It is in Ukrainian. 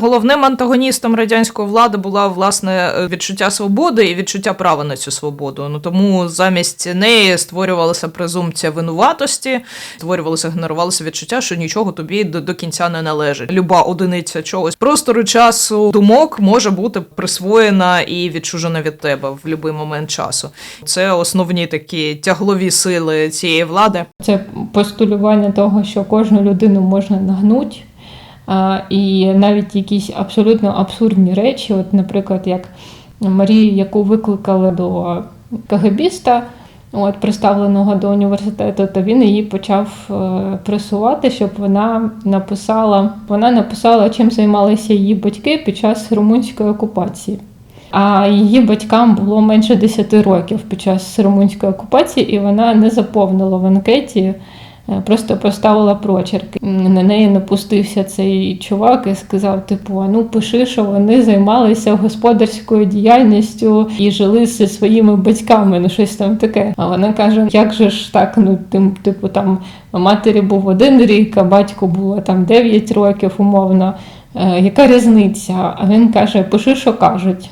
Головним антагоністом радянської влади була власне відчуття свободи і відчуття права на цю свободу. Ну тому замість неї створювалася презумпція винуватості, створювалося, генерувалося відчуття, що нічого тобі до, до кінця не належить. Люба одиниця чогось простору часу думок може бути присвоєна і відчужена від тебе в будь-який момент часу. Це основні такі тяглові сили цієї влади. Це постулювання того, що кожну людину можна нагнути. І навіть якісь абсолютно абсурдні речі, от, наприклад, як Марію, яку викликали до КГБіста, от, представленого до університету, то він її почав е, пресувати, щоб вона написала, вона написала, чим займалися її батьки під час румунської окупації. А її батькам було менше 10 років під час румунської окупації, і вона не заповнила в анкеті, просто поставила прочерк. На неї напустився цей чувак і сказав: типу, а ну пиши, що вони займалися господарською діяльністю і жили зі своїми батьками, ну щось там таке. А вона каже: як же ж так? Ну тим, типу, там матері був один рік, а батьку було там 9 років, умовно. Е, Яка різниця? А він каже: пиши, що кажуть.